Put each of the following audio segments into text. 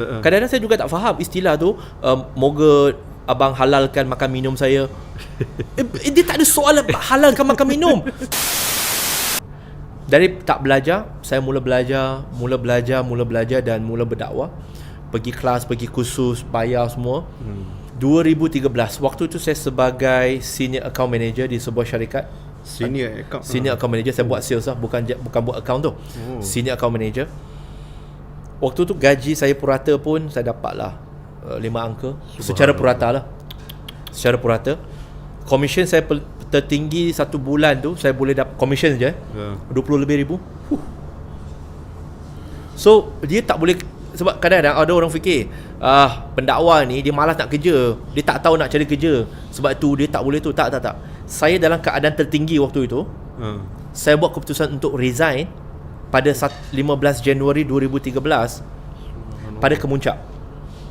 Uh-uh. Kadang-kadang saya juga tak faham istilah tu um, moga abang halalkan makan minum saya. eh, eh, dia tak ada soalan halalkan makan minum. Dari tak belajar, saya mula belajar, mula belajar, mula belajar dan mula berdakwah. Pergi kelas, pergi kursus, bayar semua. Hmm. 2013, waktu itu saya sebagai senior account manager di sebuah syarikat. Senior account. Senior account manager saya buat sales lah bukan bukan buat account tu. Oh. Senior account manager. Waktu tu gaji saya purata pun saya dapat lah uh, 5 angka secara purata lah. Secara purata. Commission saya pel- tertinggi satu bulan tu saya boleh dapat commission je. Ya. 20 lebih ribu. Huh. So dia tak boleh sebab kadang-kadang ada orang fikir ah pendakwa ni dia malas nak kerja, dia tak tahu nak cari kerja. Sebab tu dia tak boleh tu. Tak tak tak. Saya dalam keadaan tertinggi waktu itu, Ha. saya buat keputusan untuk resign pada sat- 15 Januari 2013 pada kemuncak.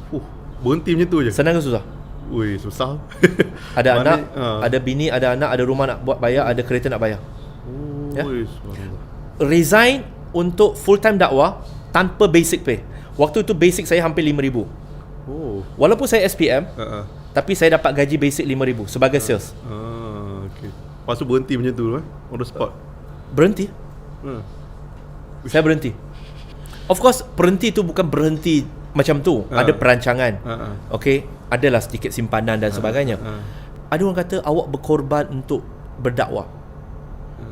Uh, berhenti macam tu je. Senang ke susah? Ui, susah. Ada Mana- anak, ha. ada bini, ada anak, ada rumah nak buat bayar, ada kereta nak bayar. ya. Ui, subhanallah. Resign untuk full time dakwah tanpa basic pay. Waktu tu basic saya hampir 5000. Oh. Walaupun saya SPM, Ha ah. tapi saya dapat gaji basic 5000 sebagai sales. Ah, okey. Lepas tu berhenti macam tu eh. On the spot. Berhenti. Ha. Saya berhenti. Of course, berhenti tu bukan berhenti macam tu. Ha. Ada perancangan. Ah. Okey, adalah sedikit simpanan dan sebagainya. Ha. Ada orang kata awak berkorban untuk berdakwah.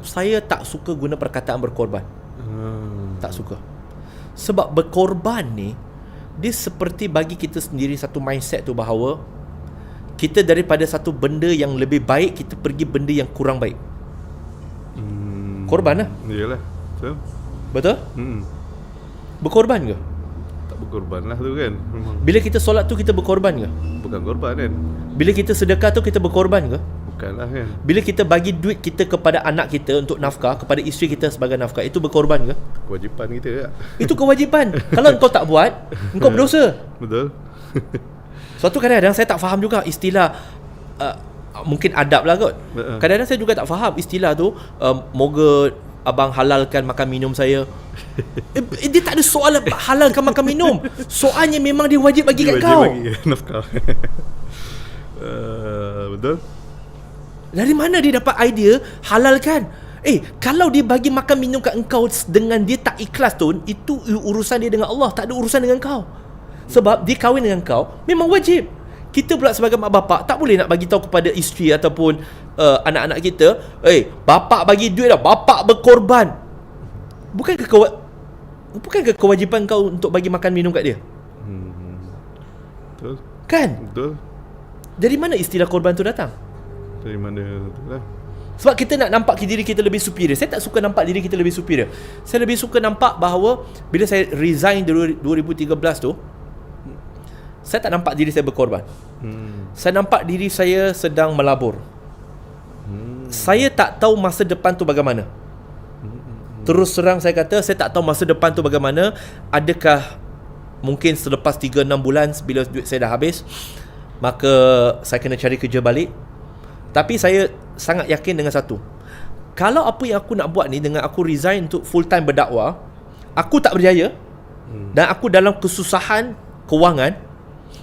Saya tak suka guna perkataan berkorban. Ha. Tak suka. Sebab berkorban ni dia seperti bagi kita sendiri satu mindset tu bahawa kita daripada satu benda yang lebih baik kita pergi benda yang kurang baik. Hmm. Korban lah. Iyalah. Betul. Betul? Hmm. Berkorban ke? Tak berkorban lah tu kan. Memang Bila kita solat tu kita berkorban ke? bukan korban kan. Bila kita sedekah tu kita berkorban ke? Bukanlah kan. Bila kita bagi duit kita kepada anak kita untuk nafkah, kepada isteri kita sebagai nafkah, itu berkorban ke? Kewajipan kita tak? Itu kewajipan. Kalau engkau tak buat, engkau berdosa. Betul. Suatu kadang-kadang saya tak faham juga istilah uh, mungkin adab lah kot. Uh-uh. Kadang-kadang saya juga tak faham istilah tu uh, moga abang halalkan makan minum saya. eh, eh, dia tak ada soalan halalkan makan minum. Soalnya memang dia wajib bagi kat Dia wajib kau. Bagi nafkah. uh, betul. Dari mana dia dapat idea halalkan? Eh, kalau dia bagi makan minum kat engkau dengan dia tak ikhlas tu, itu urusan dia dengan Allah, tak ada urusan dengan kau. Sebab dia kahwin dengan kau, memang wajib. Kita pula sebagai mak bapak tak boleh nak bagi tahu kepada isteri ataupun uh, anak-anak kita, "Eh, bapak bagi duit dah, bapak berkorban." Bukan ke kewa- bukan ke kewajipan kau untuk bagi makan minum kat dia? Hmm. Betul. Kan? Betul. Dari mana istilah korban tu datang? Dari mana tu lah. Sebab kita nak nampak diri kita lebih superior. Saya tak suka nampak diri kita lebih superior. Saya lebih suka nampak bahawa bila saya resign dari 2013 tu, saya tak nampak diri saya berkorban. Hmm. Saya nampak diri saya sedang melabur. Hmm. Saya tak tahu masa depan tu bagaimana. Terus serang saya kata, saya tak tahu masa depan tu bagaimana. Adakah mungkin selepas 3-6 bulan bila duit saya dah habis, maka saya kena cari kerja balik. Tapi saya sangat yakin dengan satu. Kalau apa yang aku nak buat ni dengan aku resign untuk full time berdakwah, aku tak berjaya dan aku dalam kesusahan kewangan,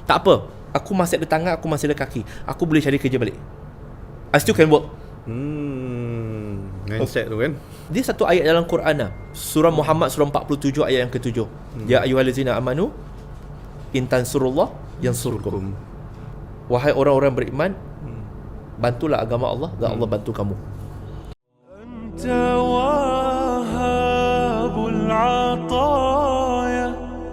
tak apa. Aku masih ada tangan, aku masih ada kaki. Aku boleh cari kerja balik. I still can work. Hmm. Oh. Mindset tu kan. Dia satu ayat dalam Quran lah. Surah Muhammad surah 47 ayat yang ke-7. Hmm. Ya ayyuhallazina amanu in tansurullah yansurkum. Hmm. Wahai orang-orang beriman, hmm. bantulah agama Allah dan Allah hmm. bantu kamu. Anta wahabul ataa